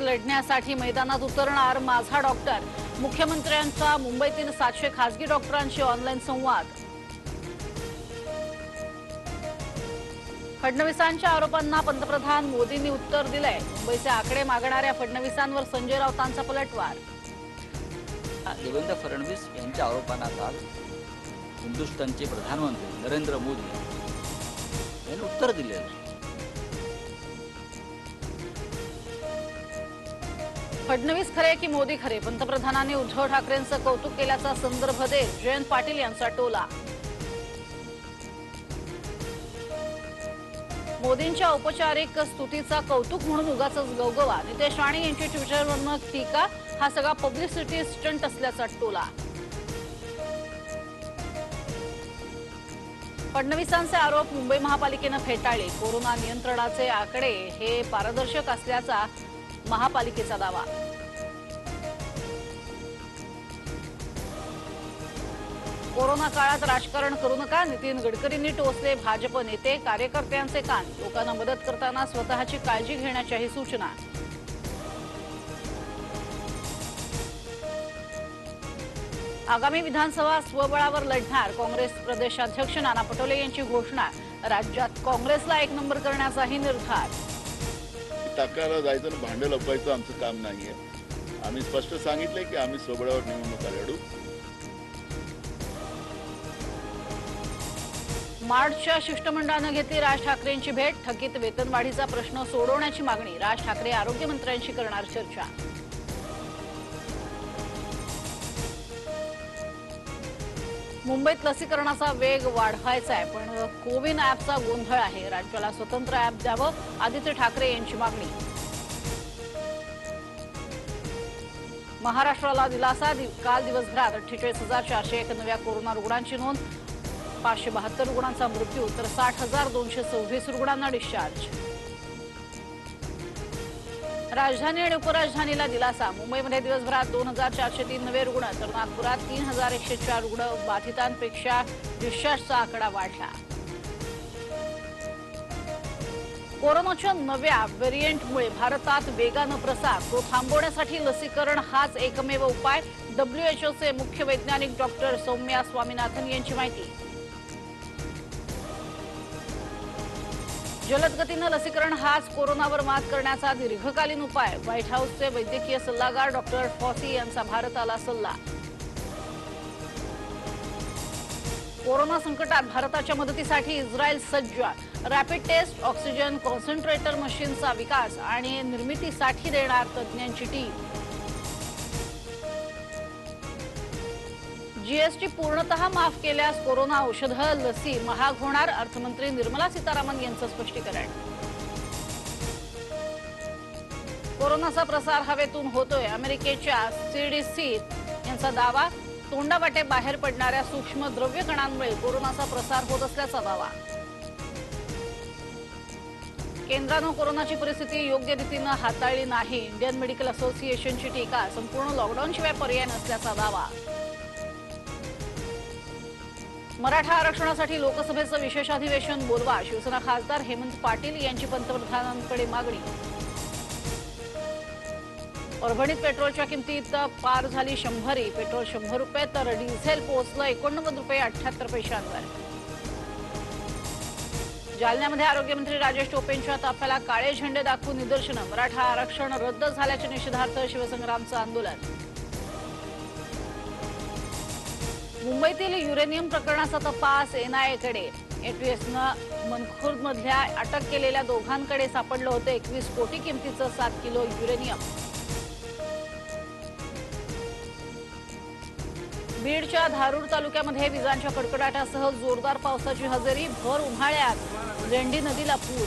लढण्यासाठी मैदानात उतरणार माझा डॉक्टर. मुख्यमंत्र्यांचा मुंबईतील सातशे खासगी डॉक्टरांशी ऑनलाईन संवाद. फडणवीसांच्या आरोपांना पंतप्रधान मोदींनी उत्तर दिलंय. मुंबईचे आकडे मागणाऱ्या फडणवीसांवर संजय राऊतांचा पलटवार. देवेंद्र फडणवीस यांच्या आरोपांना काल हिंदुस्थानचे प्रधानमंत्री नरेंद्र मोदी यांनी उत्तर दिलेलं. फडणवीस खरे की मोदी खरे? पंतप्रधानांनी उद्धव ठाकरेंचं कौतुक केल्याचा संदर्भ देत जयंत पाटील यांचा टोला. मोदींच्या औपचारिक स्तुतीचा कौतुक म्हणून उगाच गवगवा. नितेश राणे यांची ट्विटरवरनं टीका हा सगळा पब्लिसिटी स्टंट असल्याचा टोला. फडणवीसांचे आरोप मुंबई महापालिकेनं फेटाळले. कोरोना नियंत्रणाचे आकडे हे पारदर्शक असल्याचा महापालिकेचा दावा. कोरोना काळात राजकारण करू नका. नितीन गडकरींनी टोचले भाजप नेते कार्यकर्त्यांचे कान. लोकांना मदत करताना स्वतःची काळजी घेण्याच्याही सूचना. आगामी विधानसभा स्वबळावर लढणार काँग्रेस प्रदेशाध्यक्ष नाना पटोले यांची घोषणा. राज्यात काँग्रेसला एक नंबर करण्याचाही निर्धार. टाकायला जायचं आणि भांडं लपवायचं आमचं काम नाहीये. आम्ही स्पष्ट सांगितलंय की आम्ही सोबळ्यावर निवडणुका लढू मार्चच्या शिष्टमंडळानं घेतली राज ठाकरेंची भेट. थकीत वेतनवाढीचा प्रश्न सोडवण्याची मागणी. राज ठाकरे आरोग्यमंत्र्यांशी करणार चर्चा. मुंबईत लसीकरणाचा वेग वाढवायचा आहे पण कोविन ॲपचा गोंधळ आहे. राज्याला स्वतंत्र ॲप द्यावं आदित्य ठाकरे यांची मागणी. महाराष्ट्राला दिलासा दि- काल दिवसभरात अठ्ठेचाळीस हजार चारशे एक नव्या कोरोना रुग्णांची नोंद पाचशे बहात्तर रुग्णांचा मृत्यू तर साठ हजार दोनशे सव्वीस रुग्णांना डिस्चार्ज. राजधानी आणि उपराजधानीला दिलासा. मुंबईमध्ये दिवसभरात दोन हजार चारशे तीन नवे रुग्ण तर नागपुरात तीन हजार एकशे चार रुग्ण बाधितांपेक्षा डिस्चार्जचा आकडा वाढला. कोरोनाच्या नव्या व्हेरियंटमुळे भारतात वेगानं प्रसार. तो थांबवण्यासाठी लसीकरण हाच एकमेव उपाय. डब्ल्यूएचओचे मुख्य वैज्ञानिक डॉक्टर सौम्या स्वामीनाथन यांची माहिती. जलद गतीनं लसीकरण हाच कोरोनावर मात करण्याचा दीर्घकालीन उपाय. व्हाईट हाऊसचे वैद्यकीय सल्लागार डॉक्टर फॉसी यांचा भारताला सल्ला. कोरोना संकटात भारताच्या मदतीसाठी इस्रायल सज्ज रॅपिड टेस्ट ऑक्सिजन कॉन्सन्ट्रेटर मशीनचा विकास आणि निर्मितीसाठी देणार तज्ज्ञांची टीम जीएसटी पूर्णतः माफ केल्यास कोरोना औषधं लसी महाग होणार अर्थमंत्री निर्मला सीतारामन यांचं स्पष्टीकरण. कोरोनाचा प्रसार हवेतून होतोय. अमेरिकेच्या सीडीसी यांचा दावा तोंडावाटे बाहेर पडणाऱ्या सूक्ष्म द्रव्य कणांमुळे कोरोनाचा प्रसार होत असल्याचा दावा. केंद्रानं कोरोनाची परिस्थिती योग्य रीतीनं हाताळली नाही. इंडियन मेडिकल असोसिएशनची टीका संपूर्ण लॉकडाऊनशिवाय पर्याय नसल्याचा दावा. मराठा आरक्षणासाठी लोकसभेचं विशेष अधिवेशन बोलवा. शिवसेना खासदार हेमंत पाटील यांची पंतप्रधानांकडे मागणी. परभणीत पेट्रोलच्या किमतीत पार झाली शंभरी. पेट्रोल शंभर रुपये तर डिझेल पोहोचलं एकोणनव्वद रुपये अठ्याहत्तर पैशांवर. जालन्यामध्ये आरोग्यमंत्री राजेश टोपेंच्या ताफ्याला काळे झेंडे दाखवून निदर्शनं. मराठा आरक्षण रद्द झाल्याच्या निषेधार्थ शिवसंग्रामचं आंदोलन. मुंबईतील युरेनियम प्रकरणाचा तपास एनआयएकडे एटीएसनं मनखुर्दमधल्या अटक केलेल्या दोघांकडे सापडलं होतं एकवीस कोटी किमतीचं सात किलो युरेनियम. बीडच्या धारूर तालुक्यामध्ये विजांच्या कडकडाटासह जोरदार पावसाची हजेरी भर उन्हाळ्यात लेंडी नदीला पूर